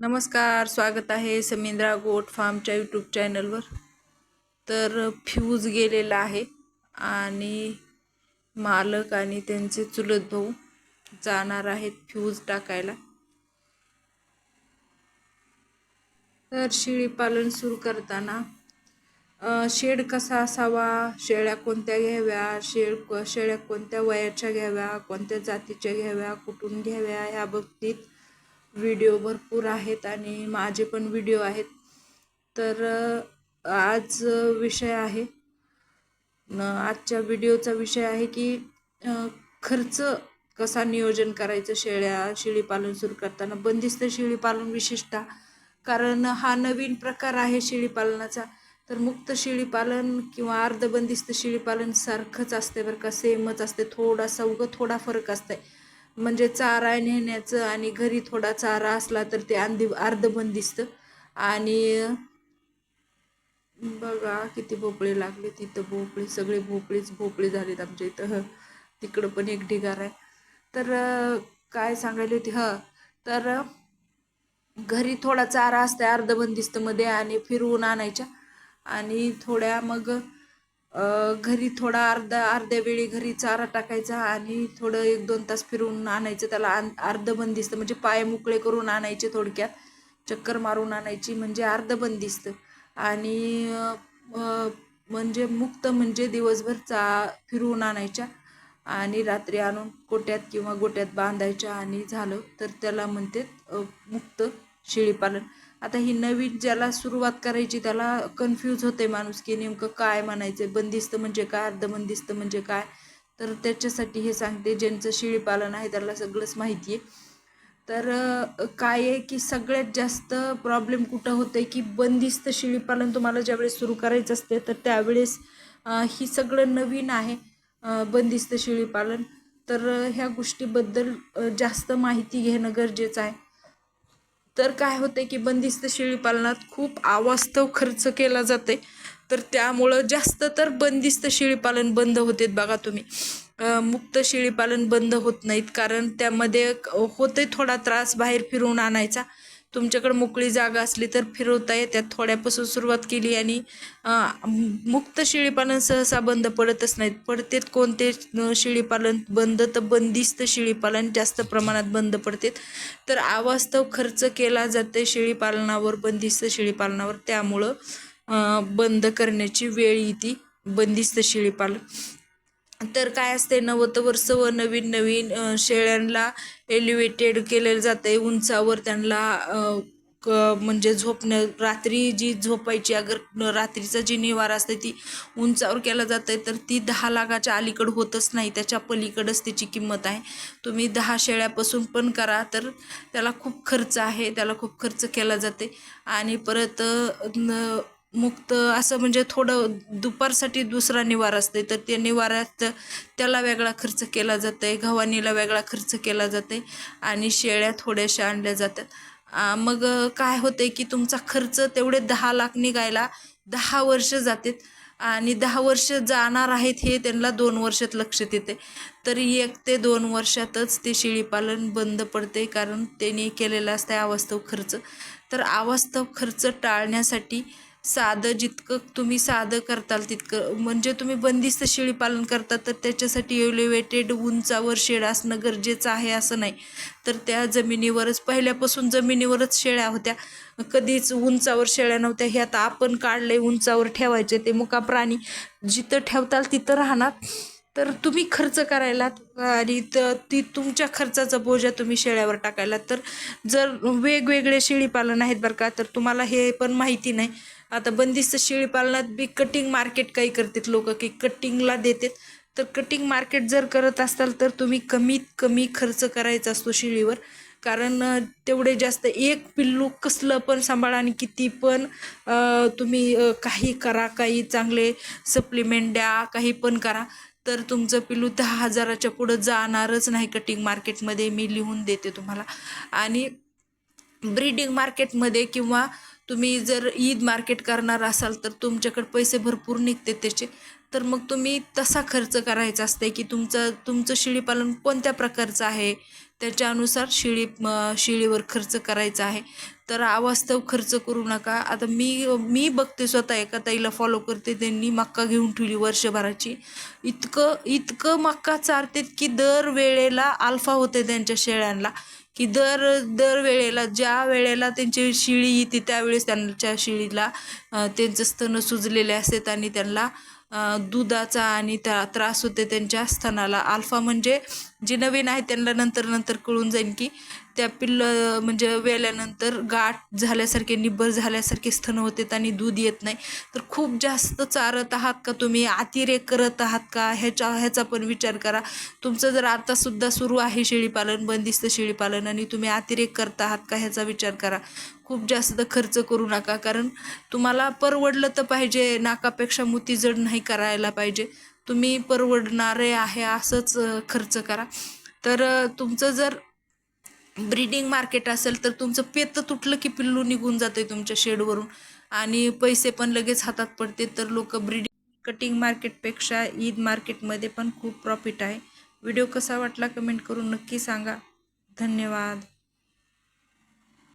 नमस्कार स्वागत आहे समिंद्रा गोट फार्मच्या यूट्यूब चॅनलवर. तर फ्यूज गेलेला आहे आणि मालक आणि त्यांचे चुलत भाऊ जाणार आहेत फ्यूज टाकायला. तर शेळीपालन सुरू करताना शेड कसा असावा शेळ्या कोणत्या घ्याव्या शेळ शेळ्या कोणत्या वयाच्या घ्याव्या कोणत्या जातीच्या घ्याव्या कुठून घ्याव्या ह्या बाबतीत व्हिडिओ भरपूर आहेत आणि माझे पण व्हिडिओ आहेत. तर आज विषय आहे न आजच्या व्हिडिओचा विषय आहे की खर्च कसा नियोजन करायचं शेळ्या शेळीपालन सुरू करताना बंदिस्त शेळीपालन विशेषतः कारण हा नवीन प्रकार आहे शेळीपालनाचा तर मुक्त शेळीपालन किंवा अर्धबंदिस्त शेळीपालन सारखंच असते बरं का सेमच असते थोडासा उगं थोडा फरक असतंय. म्हणजे चारा नेण्याचं आणि घरी थोडा चारा असला तर ते अंधी अर्धबंदिस्त आणि बघा किती भोपळे लागले तिथं भोपळे सगळे भोपळेच भोपळे झालेत आमच्या इथं. तिकडं पण एक ढिगार आहे. तर काय सांगायला होती? ह तर घरी थोडा चारा असते अर्धबंदिस्तमध्ये आणि फिरवून आणायच्या. आणि थोड्या मग घरी थोडा अर्धा अर्ध्या वेळी घरी चारा टाकायचा आणि थोडं एक दोन तास फिरून आणायचं. त्याला अर्ध बंदिस्त म्हणजे पाय मोकळे करून आणायचे थोडक्यात. चक्कर मारून आणायची म्हणजे अर्धबंदिस्त आणि म्हणजे मुक्त म्हणजे दिवसभर चा फिरवून आणायच्या आणि रात्री आणून कोट्यात किंवा गोट्यात बांधायच्या आणि झालं तर त्याला म्हणते मुक्त शेळीपालन. आता ही नवीन ज्याला सुरुवात करायची त्याला कन्फ्यूज होते माणूस की नेमकं काय म्हणायचं बंदिस्त म्हणजे काय? अर्धबंदिस्त म्हणजे काय? तर त्याच्यासाठी हे सांगते. ज्यांचं शेळीपालन आहे त्याला सगळंच माहिती आहे. तर काय आहे की सगळ्यात जास्त प्रॉब्लेम कुठं होतं की बंदिस्त शेळीपालन तुम्हाला ज्यावेळेस सुरू करायचं असते तर त्यावेळेस ही सगळं नवीन आहे बंदिस्त शेळीपालन. तर ह्या गोष्टीबद्दल जास्त माहिती घेणं गरजेचं आहे. तर काय होते की बंदिस्त शेळीपालनात खूप अवास्तव खर्च केला जाते तर त्यामुळं जास्त तर बंदिस्त शेळीपालन बंद होतेत बघा तुम्ही. मुक्त शेळीपालन बंद होत नाहीत. कारण त्यामध्ये होते थोडा त्रास बाहेर फिरून आणायचा. तुमच्याकडे मोकळी जागा असली तर फिरवता येत्यात थोड्यापासून सुरुवात केली आणि मुक्त शेळीपालन सहसा बंद पडतच नाहीत. पडतेत कोणते शेळीपालन? बंद तर बंदिस्त शेळीपालन जास्त प्रमाणात बंद पडतेत. तर अवास्तव खर्च केला जाते शेळीपालनावर बंदिस्त शेळीपालनावर. त्यामुळं बंद करण्याची वेळ येते. बंदिस्त शेळीपालन. तर काय असते नवतं वर्ष व नवीन नवीन शेळ्यांना एलिव्हेटेड केलेलं जाते उंचावर त्यांना क म्हणजे झोपणं रात्री जी झोपायची अगर रात्रीचा जी निवारा असते ती उंचावर केला आहे तर ती दहा लाखाच्या अलीकडं होतच नाही. त्याच्या पलीकडंच त्याची किंमत आहे. तुम्ही दहा शेळ्यापासून पण करा तर त्याला खूप खर्च आहे. त्याला खूप खर्च केला जाते आणि परत न- मुक्त असं म्हणजे थोडं दुपारसाठी दुसरा निवारा असते तर त्या निवाऱ्यात त्याला वेगळा खर्च केला जातो आहे गव्हाणीला वेगळा खर्च केला जातो आहे आणि शेळ्या थोड्याशा आणल्या जातात. मग काय काय होते की तुमचा खर्च तेवढे दहा लाख निघायला दहा वर्ष जातात आणि दहा वर्ष जाणार आहेत हे त्यांना दोन वर्षात लक्षात येते तरी एक ते दोन वर्षातच ते शेळीपालन बंद पडते कारण त्यांनी केलेला असते अवास्तव खर्च. तर अवास्तव खर्च टाळण्यासाठी साधं जितकं तुम्ही साधं करताल तितकं. म्हणजे तुम्ही बंदिस्त शेळीपालन करता तर त्याच्यासाठी एलिव्हेटेड उंचावर शेड असणं गरजेचं आहे असं नाही. तर त्या जमिनीवरच पहिल्यापासून जमिनीवरच शेळ्या होत्या. कधीच उंचावर शेळ्या नव्हत्या. हे आता आपण काढले उंचावर ठेवायचे. ते मुका प्राणी जिथं ठेवताल तिथं राहणार. तर तुम्ही खर्च करायला आणि तर ती तुमच्या खर्चाचा बोजा तुम्ही शेळ्यावर टाकायला तर जर वेगवेगळे शेळीपालन आहेत बरं का तर तुम्हाला हे पण माहिती नाही. आता बंदिस्त शेळीपालनात बी कटिंग मार्केट काही करतात लोक की कटिंगला देतात. तर कटिंग मार्केट जर करत असाल तर तुम्ही कमीत कमी खर्च करायचा असतो शेळीवर. कारण तेवढे जास्त एक पिल्लू कसलं पण सांभाळा आणि किती पण तुम्ही काही करा काही चांगले सप्लिमेंट द्या काही पण करा. तर तुमचं पिलू दहा हजाराच्या पुढं जाणारच नाही कटिंग मार्केटमध्ये मी लिहून देते तुम्हाला. आणि ब्रीडिंग मार्केटमध्ये किंवा तुम्ही जर ईद मार्केट करणार असाल तर तुमच्याकडे पैसे भरपूर निघते त्याचे. तर मग तुम्ही तसा खर्च करायचा असते की तुमचं तुमचं शेळीपालन कोणत्या प्रकारचं आहे? त्याच्यानुसार शेळी शेळीवर खर्च करायचा आहे. तर अवास्तव खर्च करू नका. आता मी मी बघते स्वतः एका ताईला फॉलो करते त्यांनी मक्का घेऊन ठेवली वर्षभराची. इतकं इतकं मक्का चारतेत की दर वेळेला अल्फा होते त्यांच्या शेळ्यांना. की दर दर वेळेला ज्या वेळेला त्यांची शिळी येते त्यावेळेस त्यांच्या शिळीला त्यांचं स्तन सुजलेले असतात आणि त्यांना दुधाचा आणि त्या त्रास होते त्यांच्या स्तनाला. अल्फा म्हणजे जे नवीन आहे त्यांना नंतर नंतर कळून जाईल की त्या पिल्ल म्हणजे वेल्यानंतर गाठ झाल्यासारखे निब्बर झाल्यासारखे स्तन होतात आणि दूध येत नाही. तर खूप जास्त चारत आहात का तुम्ही? अतिरेक करत आहात का? ह्याच्या ह्याचा पण विचार करा. तुमचं जर आतासुद्धा सुरू आहे शेळीपालन बंदिस्त शेळीपालन आणि तुम्ही अतिरेक करत आहात का ह्याचा विचार करा. खूप जास्त खर्च करू नका कारण तुम्हाला परवडलं तर पाहिजे नाकापेक्षा मोती जड नाही करायला पाहिजे. तुम्ही परवडणारे आहे असंच खर्च करा. तर तुमचं जर ब्रीडिंग मार्केट असेल तर तुमचं पेत तुटलं की पिल्लू निघून जाते तुमच्या शेडवरून आणि पैसे पण लगेच हातात पडते तर लोक ब्रीडिंग कटिंग मार्केटपेक्षा ईद मार्केटमध्ये पण खूप प्रॉफिट आहे. व्हिडिओ कसा वाटला कमेंट करून नक्की सांगा. धन्यवाद.